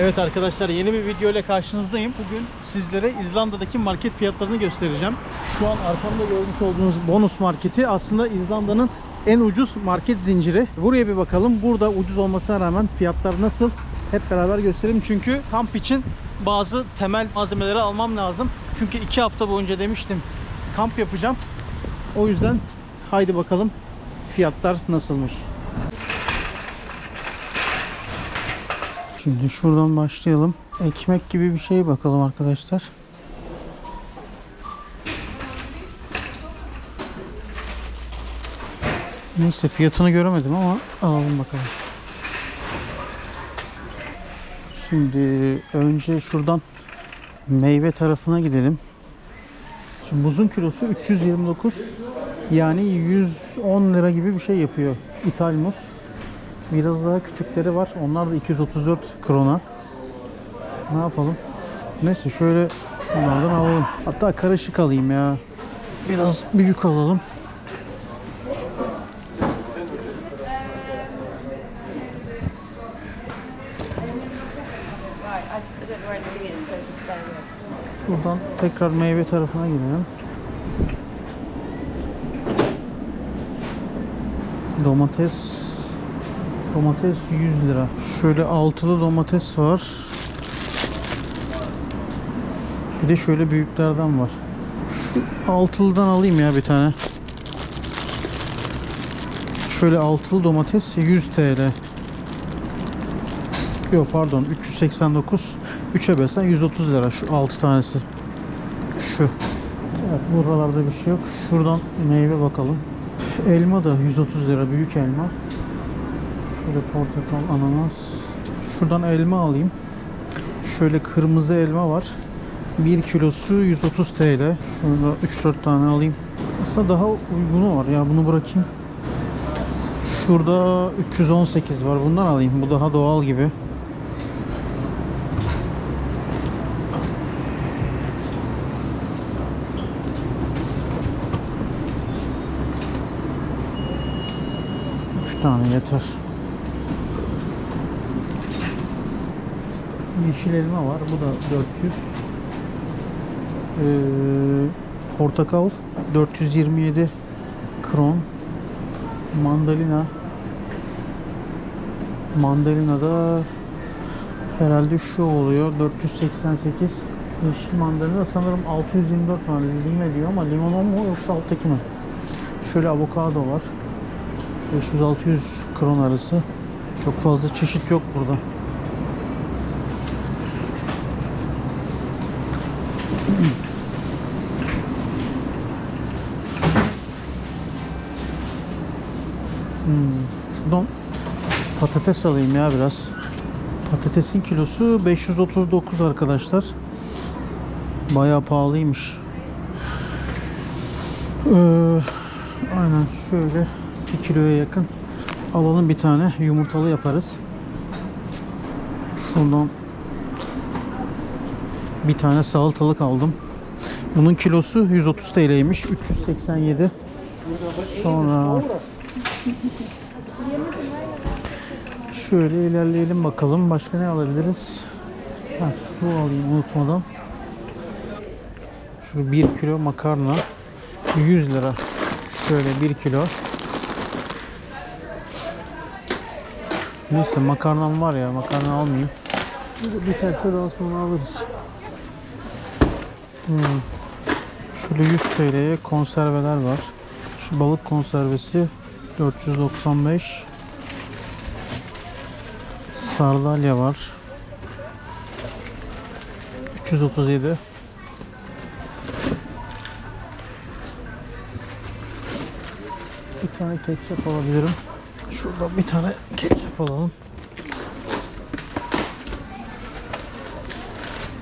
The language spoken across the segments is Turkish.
Evet arkadaşlar yeni bir video ile karşınızdayım. Bugün sizlere İzlanda'daki market fiyatlarını göstereceğim. Şu an arkamda görmüş olduğunuz bonus marketi aslında İzlanda'nın en ucuz market zinciri. Buraya bir bakalım. Burada ucuz olmasına rağmen fiyatlar nasıl? Hep beraber göstereyim. Çünkü kamp için bazı temel malzemeleri almam lazım. Çünkü iki hafta boyunca demiştim kamp yapacağım. O yüzden haydi bakalım fiyatlar nasılmış. Şimdi şuradan başlayalım. Ekmek gibi bir şey bakalım arkadaşlar. Neyse fiyatını göremedim ama alalım bakalım. Şimdi önce şuradan meyve tarafına gidelim. Şimdi buzun kilosu 329 yani 110 lira gibi bir şey yapıyor ithal muz. Biraz daha küçükleri var. Onlar da 234 krona. Ne yapalım? Neyse şöyle bunlardan alalım. Hatta karışık alayım ya. Biraz büyük alalım. Şuradan tekrar meyve tarafına gidelim. Domates Domates 100 lira. Şöyle altılı domates var. Bir de şöyle büyüklerden var. Şu altılıdan alayım ya bir tane. Şöyle altılı domates 100 TL. Yok pardon 389 3'e bölsen 130 lira şu 6 tanesi. Şu. Evet buralarda bir şey yok. Şuradan meyve bakalım. Elma da 130 lira büyük elma. Şöyle portakal, ananas. Şuradan elma alayım. Şöyle kırmızı elma var. 1 kilosu 130 TL. Şurada 3-4 tane alayım. Aslında daha uygunu var ya bunu bırakayım. Şurada 318 var. Bundan alayım. Bu daha doğal gibi. Tane yeter. Yeşil elma var. Bu da 400. Ee, portakal 427 kron. Mandalina. Mandalina da herhalde şu oluyor. 488. Yeşil mandalina sanırım 624 tane lime diyor ama limon mu yoksa alttaki mi? Şöyle avokado var. 500-600 kron arası. Çok fazla çeşit yok burada. Hmm, Şuradan patates alayım ya biraz. Patatesin kilosu 539 arkadaşlar. Bayağı pahalıymış. Ee, aynen şöyle 1 kiloya yakın alalım bir tane yumurtalı yaparız. Şuradan bir tane salatalık aldım. Bunun kilosu 130 TL'ymiş. 387. Sonra şöyle ilerleyelim bakalım. Başka ne alabiliriz? Ha, su alayım unutmadan. Şu 1 kilo makarna 100 lira. Şöyle 1 kilo. Neyse makarnam var ya makarna almayayım. Biterse daha sonra alırız. Hmm. Şöyle 100 TL'ye konserveler var. Şu balık konservesi 495. Sardalya var. 337. Bir tane ketçap alabilirim. Şuradan bir tane ketçap alalım.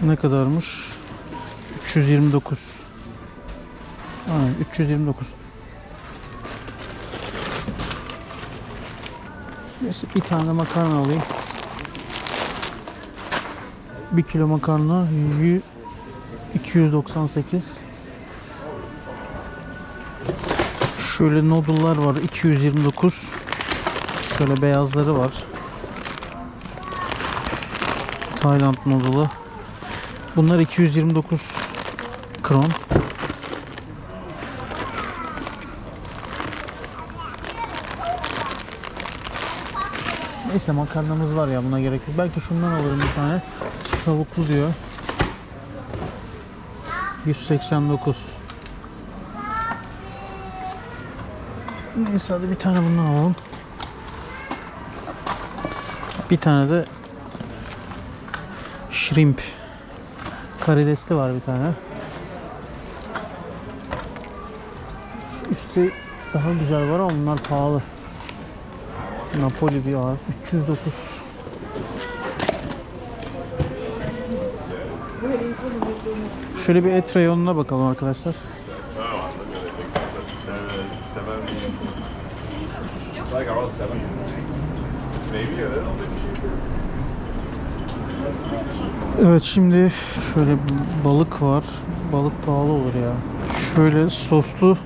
Ne kadarmış? 329. Aynen 329. Neyse bir tane makarna alayım. Bir kilo makarna yü- 298. Şöyle noodle'lar var 229. Şöyle beyazları var. Tayland modulu. Bunlar 229 kron. Neyse makarnamız var ya buna gerek yok. Belki şundan alırım bir tane. Tavuklu diyor. 189. Neyse hadi bir tane bundan alalım. Bir tane de shrimp. Karidesli var bir tane. Şu üstte daha güzel var ama bunlar pahalı. Napoli bir ağır. 309. Şöyle bir et reyonuna bakalım arkadaşlar. Evet şimdi şöyle balık var. Balık pahalı olur ya. Şöyle soslu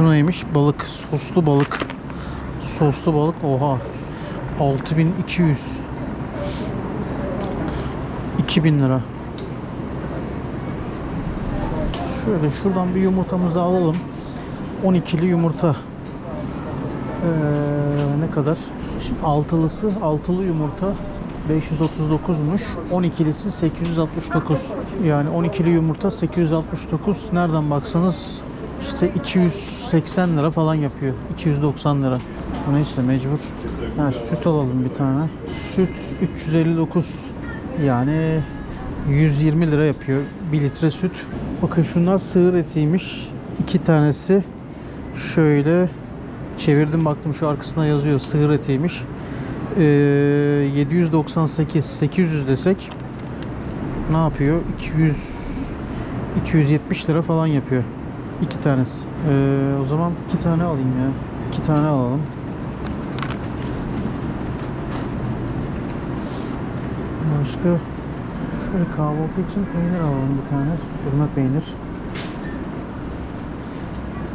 neymiş? Balık. Soslu balık. Soslu balık. Oha. 6200. 2000 lira. Şöyle şuradan bir yumurtamızı alalım. 12'li yumurta. Ee, ne kadar? Şimdi altılısı, altılı yumurta 539'muş. 12'lisi 869. Yani 12'li yumurta 869. Nereden baksanız işte 280 lira falan yapıyor. 290 lira. Bu neyse mecbur. Ha, süt alalım bir tane. Süt 359. Yani 120 lira yapıyor. 1 litre süt. Bakın şunlar sığır etiymiş. İki tanesi şöyle çevirdim baktım şu arkasına yazıyor sığır etiymiş. Ee, 798 800 desek ne yapıyor? 200 270 lira falan yapıyor. iki tanesi. Ee, o zaman iki tane alayım ya. İki tane alalım. Başka şöyle kahvaltı için peynir alalım bir tane. Sürme peynir.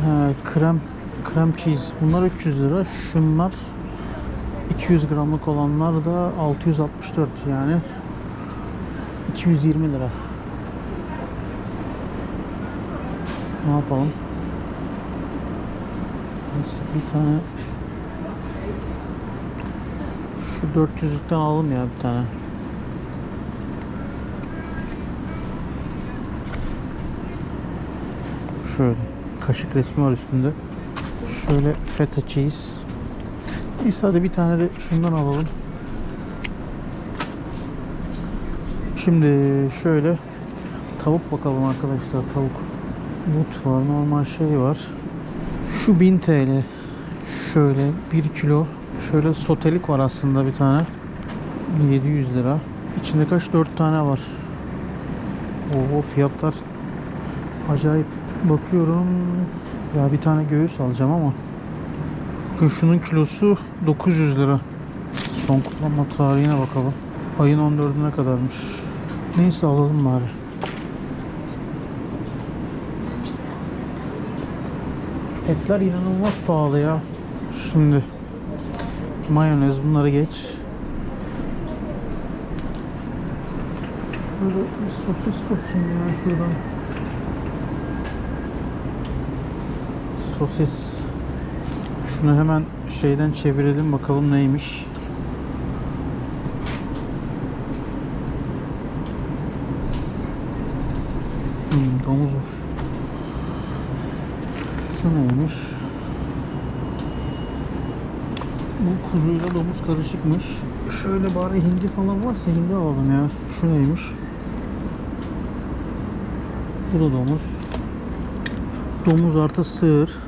Ha, krem krem cheese. Bunlar 300 lira. Şunlar 200 gramlık olanlar da 664 yani 220 lira. Ne yapalım? Bir tane şu 400'lükten alalım ya bir tane. Şöyle kaşık resmi var üstünde. Şöyle feta cheese. Neyse hadi bir tane de şundan alalım. Şimdi şöyle tavuk bakalım arkadaşlar tavuk. But var normal şey var. Şu 1000 TL. Şöyle 1 kilo. Şöyle sotelik var aslında bir tane. 700 lira. İçinde kaç 4 tane var. Oo fiyatlar acayip. Bakıyorum. Ya bir tane göğüs alacağım ama Bakın şunun kilosu 900 lira. Son kullanma tarihine bakalım. Ayın 14'üne kadarmış. Neyse alalım bari. Etler inanılmaz pahalı ya. Şimdi mayonez bunları geç. Şöyle bir sosis bakayım ya şuradan. Sosis şunu hemen şeyden çevirelim bakalım neymiş. Hmm, domuzmuş. Şu neymiş? Bu kuzuyla domuz karışıkmış. Şöyle bari hindi falan varsa hindi alalım ya. Şu neymiş? Bu da domuz. Domuz artı sığır.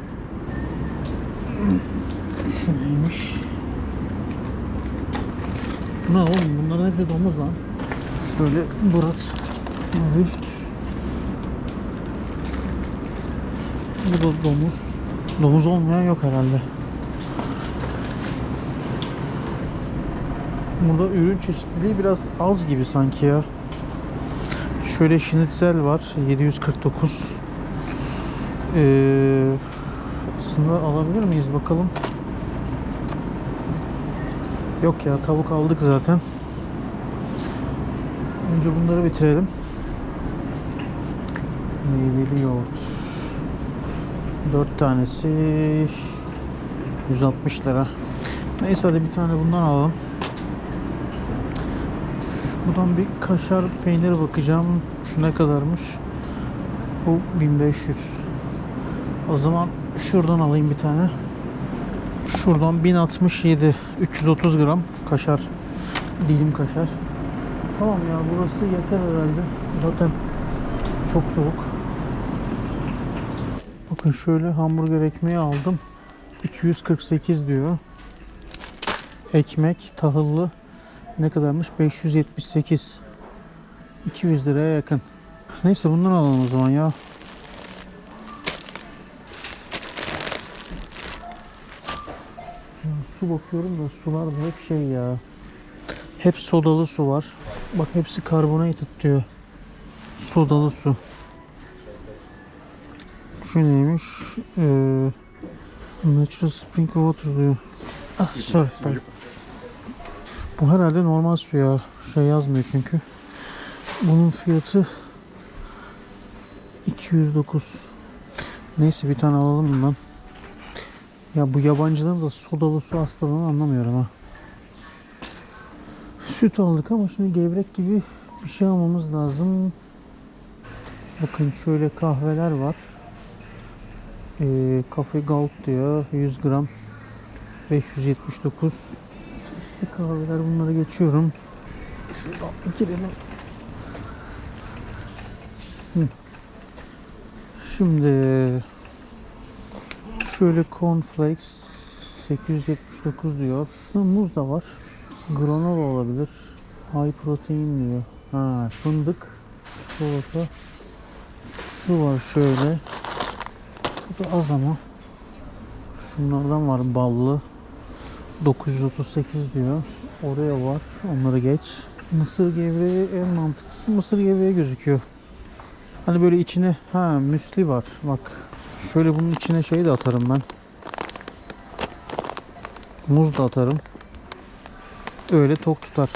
Şu neymiş? Bu ne oğlum? Bunların hepsi domuz lan. Şöyle Murat Würst. Bu da domuz. Domuz olmayan yok herhalde. Burada ürün çeşitliliği biraz az gibi sanki ya. Şöyle şinitzel var 749. Ee, aslında alabilir miyiz bakalım. Yok ya tavuk aldık zaten. Önce bunları bitirelim. Meyveli yoğurt. 4 tanesi 160 lira. Neyse hadi bir tane bundan alalım. Buradan bir kaşar peynir bakacağım. Şu ne kadarmış? Bu 1500. O zaman şuradan alayım bir tane. Şuradan 1067. 330 gram kaşar. Dilim kaşar. Tamam ya burası yeter herhalde. Zaten çok soğuk. Bakın şöyle hamburger ekmeği aldım. 248 diyor. Ekmek tahıllı ne kadarmış? 578. 200 liraya yakın. Neyse bundan alalım o zaman ya. Su bakıyorum da sular da hep şey ya. Hep sodalı su var. Bak hepsi karbonat diyor. Sodalı su. Şu neymiş? Ee, natural spring water diyor. Ah, sorry, sorry. Bu herhalde normal su ya. Şey yazmıyor çünkü. Bunun fiyatı 209. Neyse bir tane alalım bundan. Ya bu yabancıların da sodalı su hastalığını anlamıyorum ha. Süt aldık ama şimdi gevrek gibi bir şey almamız lazım. Bakın şöyle kahveler var. Ee, Cafe Gold diyor 100 gram 579 Bir kahveler bunları geçiyorum. Şuradan girelim. Şimdi şöyle cornflakes 879 diyor. Muz da var. Granola olabilir. High protein diyor. Ha, fındık, çikolata. Şu var şöyle. Bu da az ama. Şunlardan var ballı. 938 diyor. Oraya var. Onları geç. Mısır gevreği en mantıklısı mısır gevreği gözüküyor. Hani böyle içine ha müsli var. Bak. Şöyle bunun içine şey de atarım ben. Muz da atarım. Öyle tok tutar.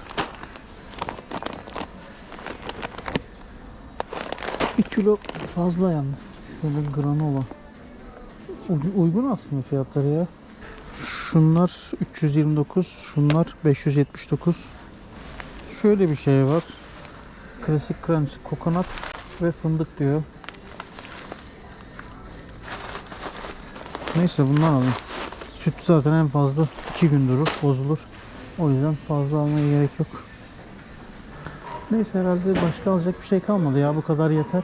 1 kilo fazla yalnız. Şöyle granola. Uygun aslında fiyatları ya. Şunlar 329, şunlar 579. Şöyle bir şey var. Klasik crunch, kokonat ve fındık diyor. Neyse bundan alayım. Süt zaten en fazla 2 gün durur, bozulur. O yüzden fazla almaya gerek yok. Neyse herhalde başka alacak bir şey kalmadı ya bu kadar yeter.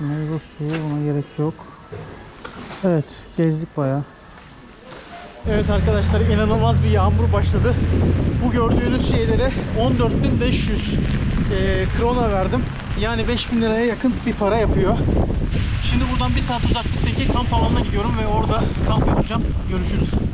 Meyve suyu buna gerek yok. Evet gezdik bayağı. Evet arkadaşlar inanılmaz bir yağmur başladı. Bu gördüğünüz şeylere 14.500 eee krona verdim. Yani 5000 liraya yakın bir para yapıyor. Şimdi buradan bir saat uzaklıktaki kamp alanına gidiyorum ve orada kamp yapacağım. Görüşürüz.